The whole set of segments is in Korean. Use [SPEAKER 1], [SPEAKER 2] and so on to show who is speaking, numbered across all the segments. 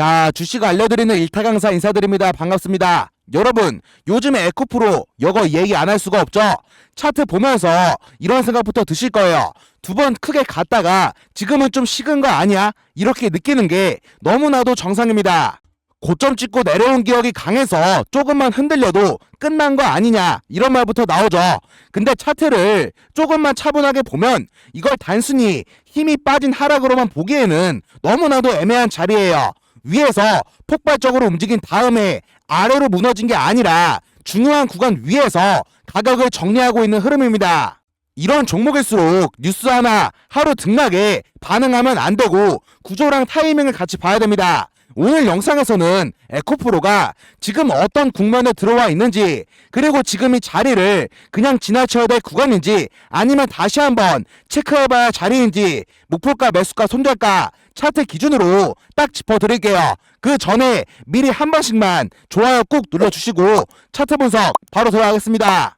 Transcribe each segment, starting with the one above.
[SPEAKER 1] 자, 주식 알려드리는 일타 강사 인사드립니다. 반갑습니다. 여러분, 요즘에 에코프로 이거 얘기 안 할 수가 없죠? 차트 보면서 이런 생각부터 드실 거예요. 두 번 크게 갔다가 지금은 좀 식은 거 아니야? 이렇게 느끼는 게 너무나도 정상입니다. 고점 찍고 내려온 기억이 강해서 조금만 흔들려도 끝난 거 아니냐 이런 말부터 나오죠. 근데 차트를 조금만 차분하게 보면 이걸 단순히 힘이 빠진 하락으로만 보기에는 너무나도 애매한 자리예요. 위에서 폭발적으로 움직인 다음에 아래로 무너진 게 아니라 중요한 구간 위에서 가격을 정리하고 있는 흐름입니다. 이런 종목일수록 뉴스 하나 하루 등락에 반응하면 안 되고 구조랑 타이밍을 같이 봐야 됩니다. 오늘 영상에서는 에코프로가 지금 어떤 국면에 들어와 있는지 그리고 지금 이 자리를 그냥 지나쳐야 될 구간인지 아니면 다시 한번 체크해봐야 자리인지 목표가 매수가 손절가 차트 기준으로 딱 짚어드릴게요. 그 전에 미리 한 번씩만 좋아요 꾹 눌러주시고 차트 분석 바로 들어가겠습니다.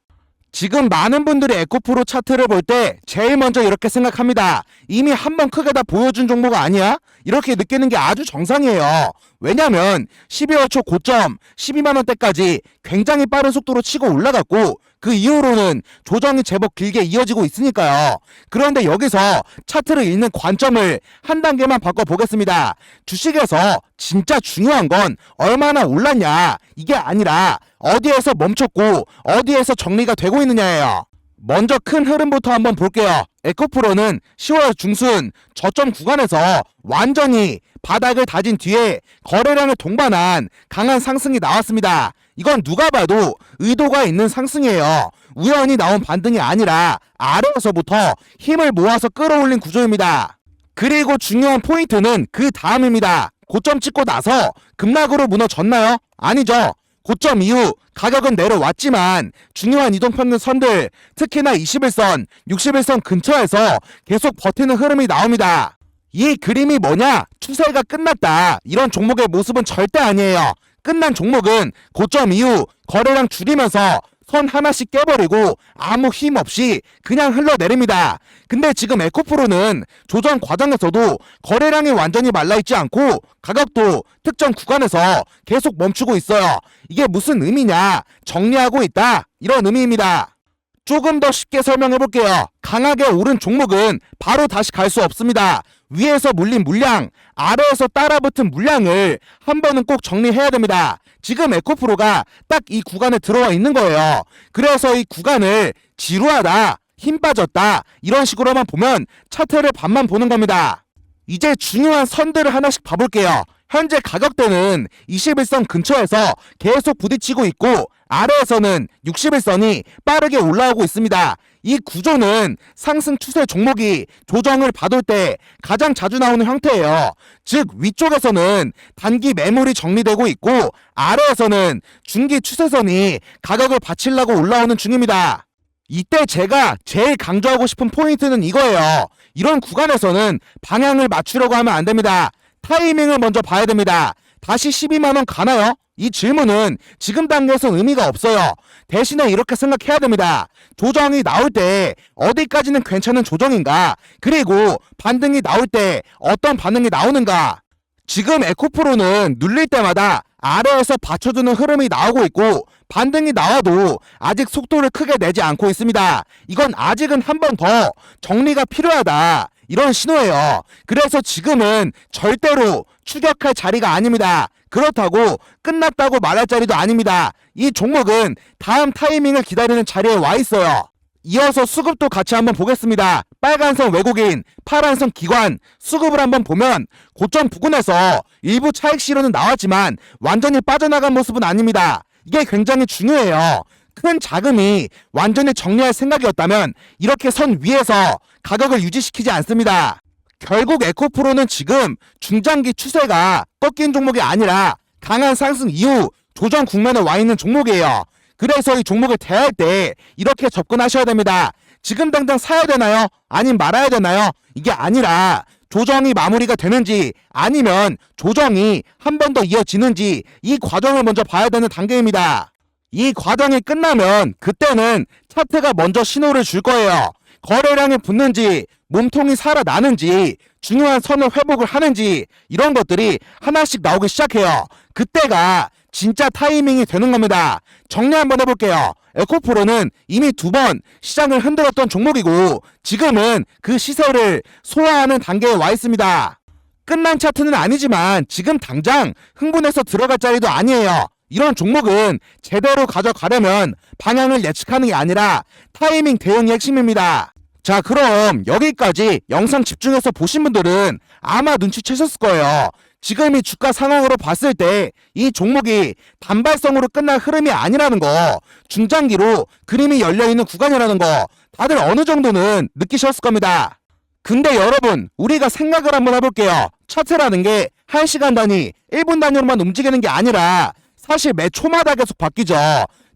[SPEAKER 1] 지금 많은 분들이 에코프로 차트를 볼 때 제일 먼저 이렇게 생각합니다. 이미 한 번 크게 다 보여준 종목 아니야? 이렇게 느끼는 게 아주 정상이에요. 왜냐면 12월 초 고점 12만원대까지 굉장히 빠른 속도로 치고 올라갔고 그 이후로는 조정이 제법 길게 이어지고 있으니까요. 그런데 여기서 차트를 읽는 관점을 한 단계만 바꿔보겠습니다. 주식에서 진짜 중요한 건 얼마나 올랐냐 이게 아니라 어디에서 멈췄고 어디에서 정리가 되고 있느냐예요. 먼저 큰 흐름부터 한번 볼게요. 에코프로는 10월 중순 저점 구간에서 완전히 바닥을 다진 뒤에 거래량을 동반한 강한 상승이 나왔습니다. 이건 누가 봐도 의도가 있는 상승이에요. 우연히 나온 반등이 아니라 아래에서부터 힘을 모아서 끌어올린 구조입니다. 그리고 중요한 포인트는 그 다음입니다. 고점 찍고 나서 급락으로 무너졌나요? 아니죠. 고점 이후 가격은 내려왔지만 중요한 이동평균 선들 특히나 21선, 61선 근처에서 계속 버티는 흐름이 나옵니다. 이 그림이 뭐냐? 추세가 끝났다. 이런 종목의 모습은 절대 아니에요. 끝난 종목은 고점 이후 거래량 줄이면서 선 하나씩 깨버리고 아무 힘 없이 그냥 흘러내립니다. 근데 지금 에코프로는 조정 과정에서도 거래량이 완전히 말라있지 않고 가격도 특정 구간에서 계속 멈추고 있어요. 이게 무슨 의미냐? 정리하고 있다. 이런 의미입니다. 조금 더 쉽게 설명해 볼게요. 강하게 오른 종목은 바로 다시 갈 수 없습니다. 위에서 물린 물량, 아래에서 따라붙은 물량을 한 번은 꼭 정리해야 됩니다. 지금 에코프로가 딱 이 구간에 들어와 있는 거예요. 그래서 이 구간을 지루하다, 힘 빠졌다, 이런 식으로만 보면 차트를 반만 보는 겁니다. 이제 중요한 선들을 하나씩 봐볼게요. 현재 가격대는 21선 근처에서 계속 부딪히고 있고 아래에서는 61선이 빠르게 올라오고 있습니다. 이 구조는 상승 추세 종목이 조정을 받을 때 가장 자주 나오는 형태예요. 즉 위쪽에서는 단기 매물이 정리되고 있고 아래에서는 중기 추세선이 가격을 받치려고 올라오는 중입니다. 이때 제가 제일 강조하고 싶은 포인트는 이거예요. 이런 구간에서는 방향을 맞추려고 하면 안 됩니다. 타이밍을 먼저 봐야 됩니다. 다시 12만원 가나요? 이 질문은 지금 단계에서는 의미가 없어요. 대신에 이렇게 생각해야 됩니다. 조정이 나올 때 어디까지는 괜찮은 조정인가? 그리고 반등이 나올 때 어떤 반응이 나오는가? 지금 에코프로는 눌릴 때마다 아래에서 받쳐주는 흐름이 나오고 있고 반등이 나와도 아직 속도를 크게 내지 않고 있습니다. 이건 아직은 한 번 더 정리가 필요하다. 이런 신호예요. 그래서 지금은 절대로 추격할 자리가 아닙니다. 그렇다고 끝났다고 말할 자리도 아닙니다. 이 종목은 다음 타이밍을 기다리는 자리에 와 있어요. 이어서 수급도 같이 한번 보겠습니다. 빨간선 외국인, 파란선 기관, 수급을 한번 보면 고점 부근에서 일부 차익 실현은 나왔지만 완전히 빠져나간 모습은 아닙니다. 이게 굉장히 중요해요. 큰 자금이 완전히 정리할 생각이었다면 이렇게 선 위에서 가격을 유지시키지 않습니다. 결국 에코프로는 지금 중장기 추세가 꺾인 종목이 아니라 강한 상승 이후 조정 국면에 와 있는 종목이에요. 그래서 이 종목을 대할 때 이렇게 접근하셔야 됩니다. 지금 당장 사야 되나요? 아님 말아야 되나요? 이게 아니라 조정이 마무리가 되는지 아니면 조정이 한 번 더 이어지는지 이 과정을 먼저 봐야 되는 단계입니다. 이 과정이 끝나면 그때는 차트가 먼저 신호를 줄 거예요. 거래량이 붙는지 몸통이 살아나는지 중요한 선을 회복을 하는지 이런 것들이 하나씩 나오기 시작해요. 그때가 진짜 타이밍이 되는 겁니다. 정리 한번 해볼게요. 에코프로는 이미 두 번 시장을 흔들었던 종목이고 지금은 그 시세를 소화하는 단계에 와 있습니다. 끝난 차트는 아니지만 지금 당장 흥분해서 들어갈 자리도 아니에요. 이런 종목은 제대로 가져가려면 방향을 예측하는 게 아니라 타이밍 대응이 핵심입니다. 자, 그럼 여기까지 영상 집중해서 보신 분들은 아마 눈치채셨을 거예요. 지금 이 주가 상황으로 봤을 때 이 종목이 단발성으로 끝날 흐름이 아니라는 거, 중장기로 그림이 열려있는 구간이라는 거, 다들 어느 정도는 느끼셨을 겁니다. 근데 여러분, 우리가 생각을 한번 해볼게요. 차트라는 게 1시간 단위, 1분 단위로만 움직이는 게 아니라 사실 매 초마다 계속 바뀌죠.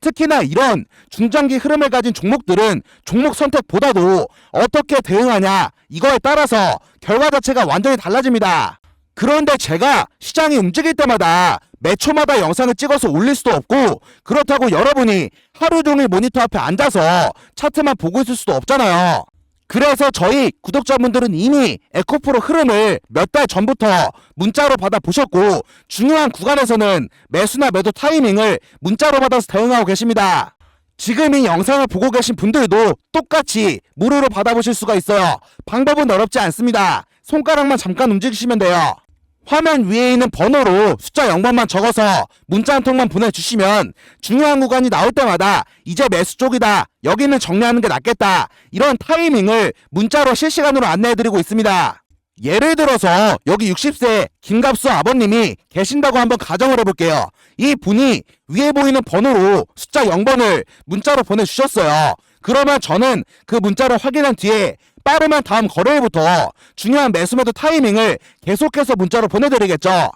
[SPEAKER 1] 특히나 이런 중장기 흐름을 가진 종목들은 종목 선택보다도 어떻게 대응하냐, 이거에 따라서 결과 자체가 완전히 달라집니다. 그런데 제가 시장이 움직일 때마다 매 초마다 영상을 찍어서 올릴 수도 없고 그렇다고 여러분이 하루 종일 모니터 앞에 앉아서 차트만 보고 있을 수도 없잖아요. 그래서 저희 구독자분들은 이미 에코프로 흐름을 몇 달 전부터 문자로 받아 보셨고 중요한 구간에서는 매수나 매도 타이밍을 문자로 받아서 대응하고 계십니다. 지금 이 영상을 보고 계신 분들도 똑같이 무료로 받아보실 수가 있어요. 방법은 어렵지 않습니다. 손가락만 잠깐 움직이시면 돼요. 화면 위에 있는 번호로 숫자 0번만 적어서 문자 한 통만 보내주시면 중요한 구간이 나올 때마다 이제 매수 쪽이다. 여기는 정리하는 게 낫겠다. 이런 타이밍을 문자로 실시간으로 안내해드리고 있습니다. 예를 들어서 여기 60세 김갑수 아버님이 계신다고 한번 가정을 해볼게요. 이 분이 위에 보이는 번호로 숫자 0번을 문자로 보내주셨어요. 그러면 저는 그 문자를 확인한 뒤에 빠르면 다음 거래일부터 중요한 매수매도 타이밍을 계속해서 문자로 보내드리겠죠.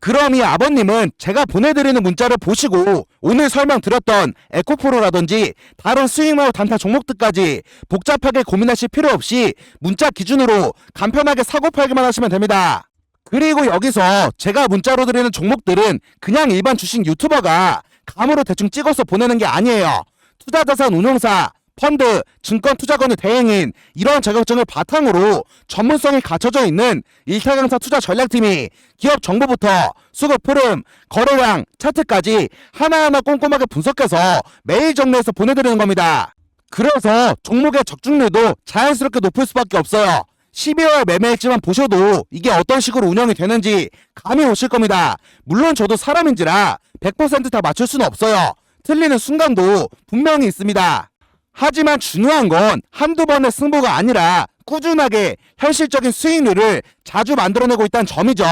[SPEAKER 1] 그럼 이 아버님은 제가 보내드리는 문자를 보시고 오늘 설명드렸던 에코프로라든지 다른 수익마우 단타 종목들까지 복잡하게 고민하실 필요 없이 문자 기준으로 간편하게 사고팔기만 하시면 됩니다. 그리고 여기서 제가 문자로 드리는 종목들은 그냥 일반 주식 유튜버가 감으로 대충 찍어서 보내는 게 아니에요. 투자자산 운용사, 펀드, 증권 투자건의 대행인 이런 자격증을 바탕으로 전문성이 갖춰져 있는 일타 강사 투자 전략팀이 기업 정보부터 수급 흐름, 거래량, 차트까지 하나하나 꼼꼼하게 분석해서 매일 정리해서 보내드리는 겁니다. 그래서 종목의 적중률도 자연스럽게 높을 수밖에 없어요. 12월 매매일지만 보셔도 이게 어떤 식으로 운영이 되는지 감이 오실 겁니다. 물론 저도 사람인지라 100%다 맞출 수는 없어요. 틀리는 순간도 분명히 있습니다. 하지만 중요한 건 한두 번의 승부가 아니라 꾸준하게 현실적인 수익률을 자주 만들어내고 있다는 점이죠.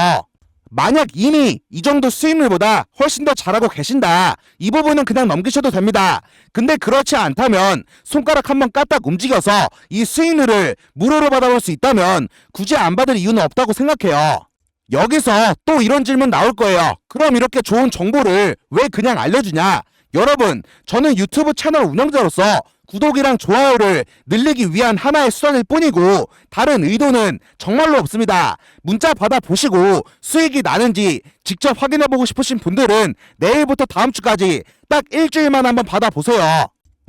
[SPEAKER 1] 만약 이미 이 정도 수익률보다 훨씬 더 잘하고 계신다. 이 부분은 그냥 넘기셔도 됩니다. 근데 그렇지 않다면 손가락 한번 까딱 움직여서 이 수익률을 무료로 받아볼 수 있다면 굳이 안 받을 이유는 없다고 생각해요. 여기서 또 이런 질문 나올 거예요. 그럼 이렇게 좋은 정보를 왜 그냥 알려주냐? 여러분, 저는 유튜브 채널 운영자로서 구독이랑 좋아요를 늘리기 위한 하나의 수단일 뿐이고 다른 의도는 정말로 없습니다. 문자 받아 보시고 수익이 나는지 직접 확인해 보고 싶으신 분들은 내일부터 다음 주까지 딱 일주일만 한번 받아 보세요.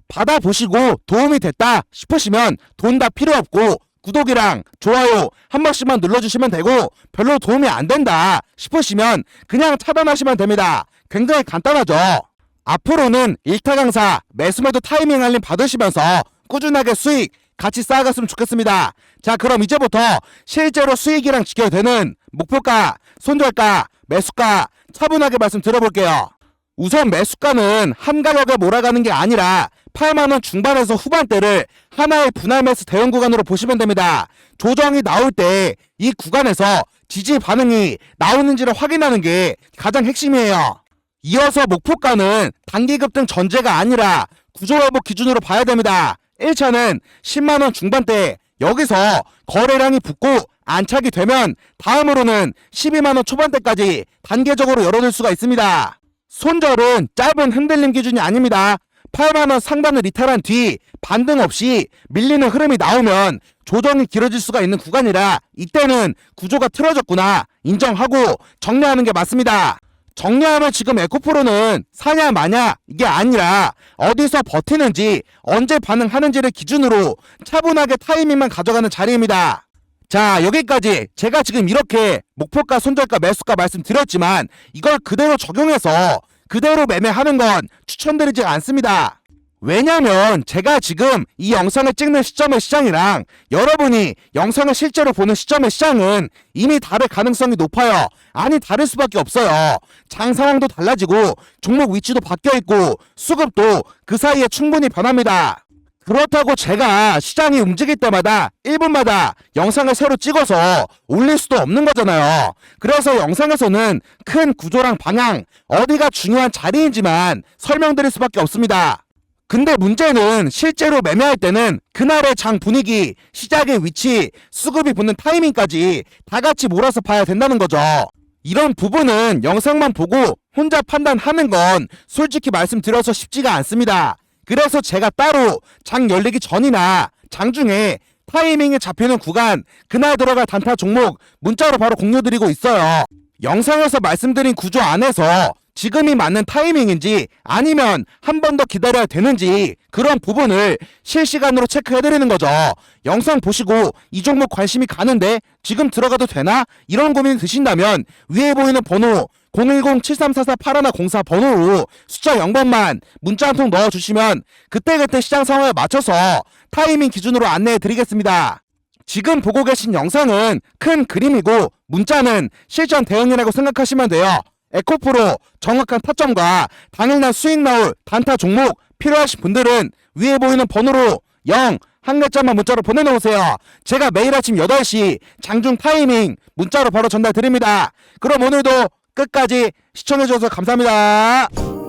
[SPEAKER 1] 받아 보시고 도움이 됐다 싶으시면 돈 다 필요 없고 구독이랑 좋아요 한 번씩만 눌러주시면 되고 별로 도움이 안 된다 싶으시면 그냥 차단하시면 됩니다. 굉장히 간단하죠. 앞으로는 일타 강사 매수매도 타이밍 알림 받으시면서 꾸준하게 수익 같이 쌓아갔으면 좋겠습니다. 자, 그럼 이제부터 실제로 수익이랑 직결되는 목표가, 손절가, 매수가 차분하게 말씀 드려볼게요. 우선 매수가는 한 가격에 몰아가는 게 아니라 8만원 중반에서 후반대를 하나의 분할 매수 대응 구간으로 보시면 됩니다. 조정이 나올 때 이 구간에서 지지 반응이 나오는지를 확인하는 게 가장 핵심이에요. 이어서 목표가는 단기 급 등 전제가 아니라 구조회복 기준으로 봐야 됩니다. 1차는 10만원 중반대 여기서 거래량이 붙고 안착이 되면 다음으로는 12만원 초반대까지 단계적으로 열어둘 수가 있습니다. 손절은 짧은 흔들림 기준이 아닙니다. 8만원 상단을 이탈한 뒤 반등 없이 밀리는 흐름이 나오면 조정이 길어질 수가 있는 구간이라 이때는 구조가 틀어졌구나 인정하고 정리하는 게 맞습니다. 정리하면 지금 에코프로는 사냐 마냐 이게 아니라 어디서 버티는지 언제 반응하는지를 기준으로 차분하게 타이밍만 가져가는 자리입니다. 자 여기까지 제가 지금 이렇게 목표가 손절가 매수가 말씀드렸지만 이걸 그대로 적용해서 그대로 매매하는 건 추천드리지 않습니다. 왜냐면 제가 지금 이 영상을 찍는 시점의 시장이랑 여러분이 영상을 실제로 보는 시점의 시장은 이미 다를 가능성이 높아요. 아니 다를 수밖에 없어요. 장 상황도 달라지고 종목 위치도 바뀌어 있고 수급도 그 사이에 충분히 변합니다. 그렇다고 제가 시장이 움직일 때마다 1분마다 영상을 새로 찍어서 올릴 수도 없는 거잖아요. 그래서 영상에서는 큰 구조랑 방향, 어디가 중요한 자리인지만 설명드릴 수밖에 없습니다. 근데 문제는 실제로 매매할 때는 그날의 장 분위기, 시작의 위치, 수급이 붙는 타이밍까지 다 같이 몰아서 봐야 된다는 거죠. 이런 부분은 영상만 보고 혼자 판단하는 건 솔직히 말씀드려서 쉽지가 않습니다. 그래서 제가 따로 장 열리기 전이나 장중에 타이밍이 잡히는 구간, 그날 들어갈 단타 종목 문자로 바로 공유드리고 있어요. 영상에서 말씀드린 구조 안에서 지금이 맞는 타이밍인지 아니면 한 번 더 기다려야 되는지 그런 부분을 실시간으로 체크해드리는 거죠. 영상 보시고 이 종목 관심이 가는데 지금 들어가도 되나? 이런 고민이 드신다면 위에 보이는 번호 010-7344-8104 번호로 숫자 0번만 문자 한 통 넣어주시면 그때그때 시장 상황에 맞춰서 타이밍 기준으로 안내해 드리겠습니다. 지금 보고 계신 영상은 큰 그림이고 문자는 실전 대응이라고 생각하시면 돼요. 에코프로 정확한 타점과 당일날 수익 나올 단타 종목 필요하신 분들은 위에 보이는 번호로 0, 한 글자만 문자로 보내놓으세요. 제가 매일 아침 8시 장중 타이밍 문자로 바로 전달 드립니다. 그럼 오늘도 끝까지 시청해주셔서 감사합니다.